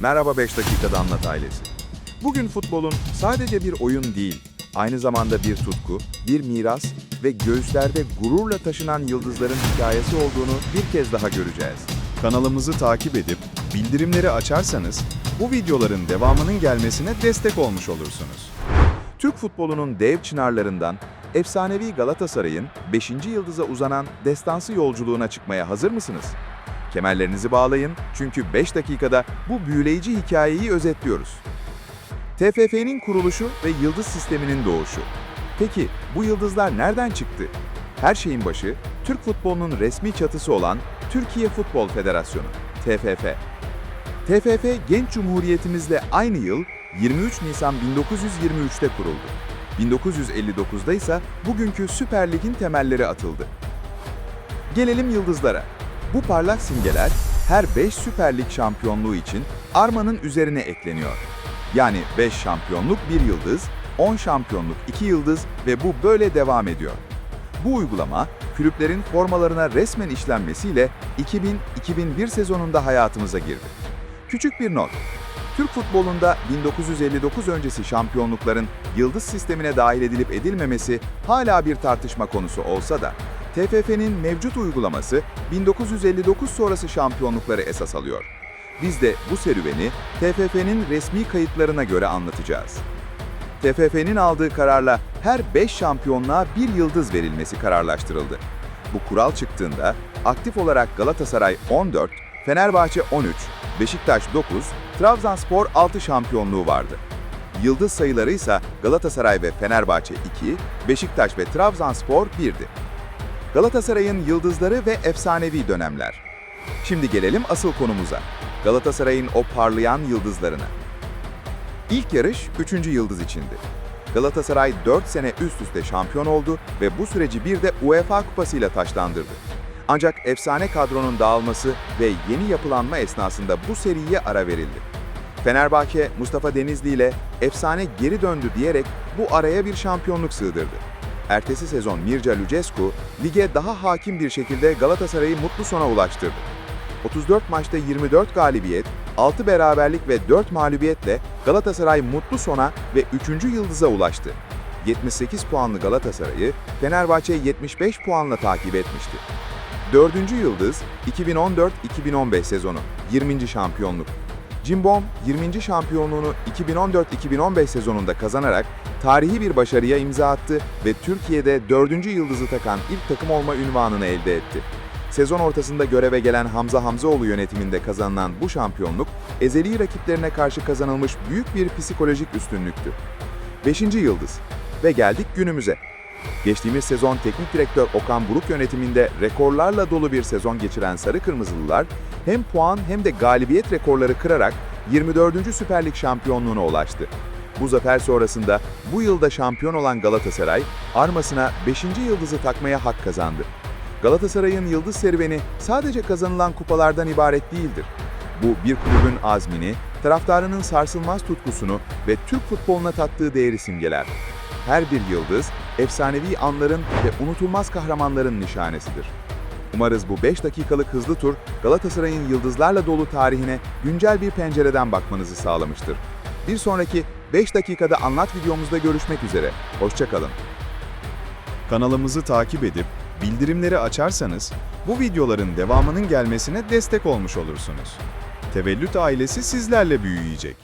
Merhaba 5 dakikada anlat ailesi. Bugün futbolun sadece bir oyun değil, aynı zamanda bir tutku, bir miras ve göğüslerde gururla taşınan yıldızların hikayesi olduğunu bir kez daha göreceğiz. Kanalımızı takip edip bildirimleri açarsanız bu videoların devamının gelmesine destek olmuş olursunuz. Türk futbolunun dev çınarlarından efsanevi Galatasaray'ın 5. yıldıza uzanan destansı yolculuğuna çıkmaya hazır mısınız? Kemerlerinizi bağlayın çünkü 5 dakikada bu büyüleyici hikayeyi özetliyoruz. TFF'nin kuruluşu ve yıldız sisteminin doğuşu. Peki bu yıldızlar nereden çıktı? Her şeyin başı Türk futbolunun resmi çatısı olan Türkiye Futbol Federasyonu, TFF. TFF genç cumhuriyetimizle aynı yıl 23 Nisan 1923'te kuruldu. 1959'da ise bugünkü Süper Lig'in temelleri atıldı. Gelelim yıldızlara. Bu parlak simgeler her 5 Süper Lig şampiyonluğu için armanın üzerine ekleniyor. Yani 5 şampiyonluk 1 yıldız, 10 şampiyonluk 2 yıldız ve bu böyle devam ediyor. Bu uygulama kulüplerin formalarına resmen işlenmesiyle 2000-2001 sezonunda hayatımıza girdi. Küçük bir not. Türk futbolunda 1959 öncesi şampiyonlukların yıldız sistemine dahil edilip edilmemesi hala bir tartışma konusu olsa da TFF'nin mevcut uygulaması 1959 sonrası şampiyonlukları esas alıyor. Biz de bu serüveni TFF'nin resmi kayıtlarına göre anlatacağız. TFF'nin aldığı kararla her 5 şampiyonluğa bir yıldız verilmesi kararlaştırıldı. Bu kural çıktığında aktif olarak Galatasaray 14, Fenerbahçe 13, Beşiktaş 9, Trabzonspor 6 şampiyonluğu vardı. Yıldız sayıları ise Galatasaray ve Fenerbahçe 2, Beşiktaş ve Trabzonspor 1'di. Galatasaray'ın yıldızları ve efsanevi dönemler. Şimdi gelelim asıl konumuza. Galatasaray'ın o parlayan yıldızlarına. İlk yarış 3. yıldız içindi. Galatasaray 4 sene üst üste şampiyon oldu ve bu süreci bir de UEFA kupasıyla taşlandırdı. Ancak efsane kadronun dağılması ve yeni yapılanma esnasında bu seriye ara verildi. Fenerbahçe, Mustafa Denizli ile efsane geri döndü diyerek bu araya bir şampiyonluk sığdırdı. Ertesi sezon Mirca Lucescu, lige daha hakim bir şekilde Galatasaray'ı mutlu sona ulaştırdı. 34 maçta 24 galibiyet, 6 beraberlik ve 4 mağlubiyetle Galatasaray mutlu sona ve 3. yıldıza ulaştı. 78 puanlı Galatasaray'ı Fenerbahçe 75 puanla takip etmişti. 4. yıldız 2014-2015 sezonu 20. şampiyonluk. Cimbom 20. şampiyonluğunu 2014-2015 sezonunda kazanarak tarihi bir başarıya imza attı ve Türkiye'de 4. yıldızı takan ilk takım olma ünvanını elde etti. Sezon ortasında göreve gelen Hamza Hamzaoğlu yönetiminde kazanılan bu şampiyonluk, ezeli rakiplerine karşı kazanılmış büyük bir psikolojik üstünlüktü. 5. yıldız ve geldik günümüze. Geçtiğimiz sezon teknik direktör Okan Buruk yönetiminde rekorlarla dolu bir sezon geçiren Sarı Kırmızılılar hem puan hem de galibiyet rekorları kırarak 24. Süper Lig şampiyonluğuna ulaştı. Bu zafer sonrasında bu yılda şampiyon olan Galatasaray, armasına 5. yıldızı takmaya hak kazandı. Galatasaray'ın yıldız serüveni sadece kazanılan kupalardan ibaret değildir. Bu bir kulübün azmini, taraftarının sarsılmaz tutkusunu ve Türk futboluna tattığı değeri simgeler. Her bir yıldız, efsanevi anların ve unutulmaz kahramanların nişanesidir. Umarız bu 5 dakikalık hızlı tur Galatasaray'ın yıldızlarla dolu tarihine güncel bir pencereden bakmanızı sağlamıştır. Bir sonraki 5 dakikada anlat videomuzda görüşmek üzere. Hoşçakalın. Kanalımızı takip edip bildirimleri açarsanız bu videoların devamının gelmesine destek olmuş olursunuz. Tevellüt ailesi sizlerle büyüyecek.